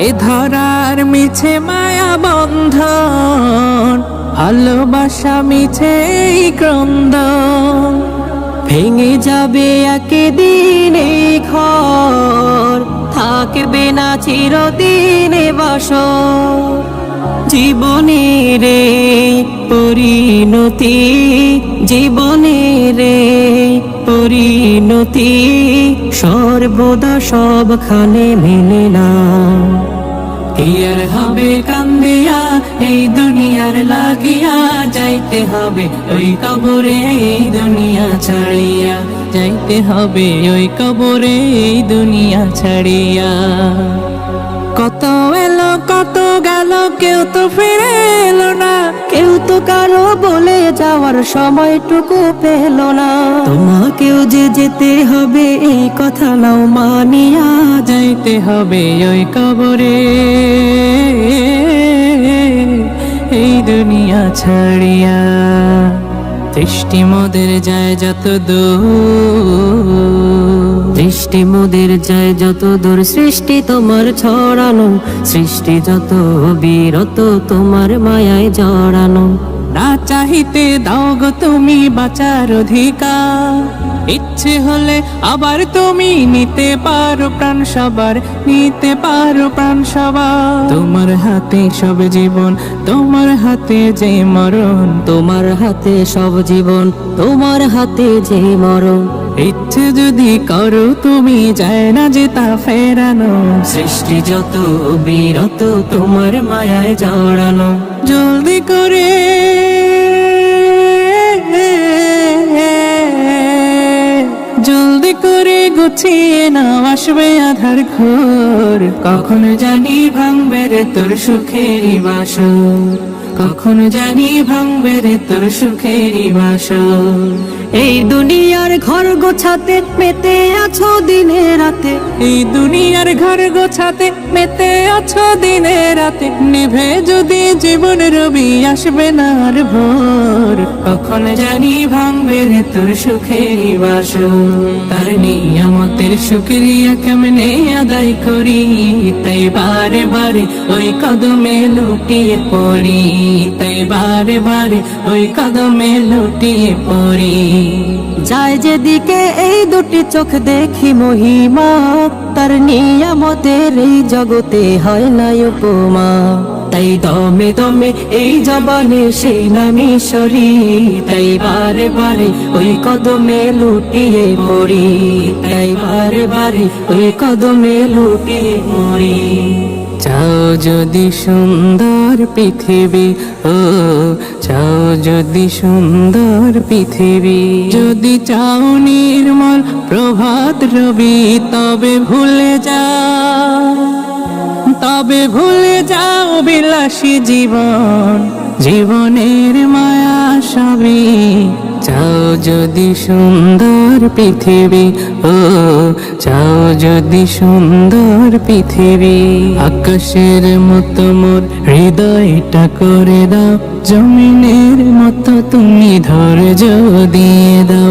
এ ধরার মিছে মায়া বন্ধন, ভালোবাসা মিছে ক্রন্দ ভেঙে যাবে একদিন এই ঘর, থাকবে না চিরদিনে বাস জীবনের পরিণতি জীবনের পরিণতি, সর্বদা সবখানে মেলে না। ইয়ার হবে কান্দিয়া, এই দুনিয়ার লাগিয়া, যাইতে হবে ওই কবরে, এই দুনিয়া ছাড়িয়া। যাইতে হবে ওই কবরে, এই দুনিয়া ছাড়িয়া। কত এলো, কত গেল, কেউ তো ফিরে এলো না। কেউ তো কারও বলে যাওয়ার সময়টুকু পেল না। তোমাকেও যে যেতে হবে, এই কথা নাও মানিয়া যাইতে হবে ওই কবরে। এই দুনিয়া ছাড়িয়া দৃষ্টি মোদের যায় যত দূর। দৃষ্টি মোদের যায় যত দূর সৃষ্টি তোমার ছড়ানো, সৃষ্টি যত বিরত তোমার মায়ায় জড়ানো। না চাহিতে দাও গো তুমি বাঁচার অধিকার, ইচ্ছে হলে আবার তুমি নিতে পারো প্রাণ সবার, নিতে পারো প্রাণ সবার। তোমার হাতে সব জীবন, তোমার হাতে যে মরণ, তোমার হাতে সব জীবন, তোমার হাতে যে মরণ। ইচ্ছে যদি করো তুমি যায় না যে তা ফেরানো। সৃষ্টি যত বিরত তোমার মায়ায় জড়ানো। জলদি করে জলদি করে গুছিয়ে নাও আসবে আধার ঘোর। কখন জানি ভাঙবে রে তোর সুখেরই বাসর। কখন জানি ভাঙবে রে তোর সুখেরই বাসা? এই দুনিয়ার ঘর গোছাতে পেতে আছো দিনে রাতে, এই দুনিয়ার ঘর গোছাতে মেতে আছো দিনে রাতে। নেভে যদি জীবন রবি, আসবে না আর ভোর। কখন জানি ভাঙবে রে তোর সুখেরই বাস তার নিয়ামতের শুক্রিয়া কেমনে আদায় করি? তাই বারে বারে ওই কদমে লুটিয়ে পড়ি। তাই বারে বারে ওই কদমে লুটিয়ে পড়ি। যায় যেদিকে এই দুটি চোখ দেখি, মহিমা তার নিয়ামতের এই জগতে হয় না উপমা। তাই দমে দমে এই জবানে সেই নামি সরি, তাই বারে বারে ওই কদমে লুটিয়ে মরি, তাই বারে বারে ওই কদমে লুটিয়ে পড়ি চাও যদি সুন্দর পৃথিবী, ও চাও যদি সুন্দর পৃথিবী। যদি চাও নির্মল প্রভাত রবি, তবে ভুলে যাও, তবে ভুলে যাও বিলাসী জীবন। জীবনের মায়া সবই চাও যদি সুন্দর পৃথিবী, ও চাও যদি সুন্দর পৃথিবী। আকাশের মতো মোর হৃদয়টা করে দাও, জমিনের মতো তুমি ধৈর্য দিয়ে দাও।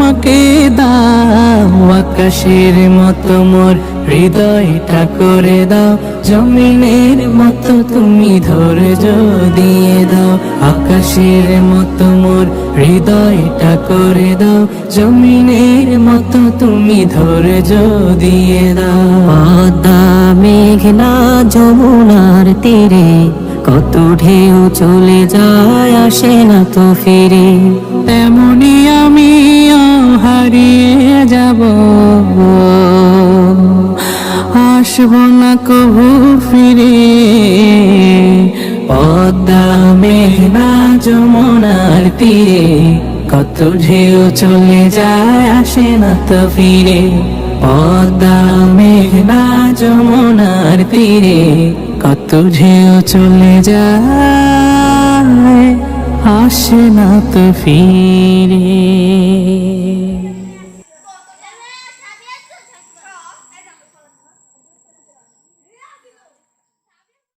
আমাকে দাও আকাশের মতো মোর হৃদয়টা করে দাও জমিনের মতো তুমি ধৈর্য দিয়ে দাও আকাশের মতো মোর হৃদয়টা করে দাও জমিনের মতো তুমি ধৈর্য দিয়ে দাও। পদ্মা মেঘনা যমুনার তীরে কত ঢেউ চলে যায় আসে না তো ফিরে। তেমনি আমি হারিয়ে যাব। আসব না কবু ফিরে। পদ্মা মেঘনা যমুনার তীরে, কত ঢেউ চলে যায় আসে না তো ফিরে। পদ্মা মেঘনা যমুনার তীরে, কত ঢেউ চলে যায় আসে না তো ফিরে।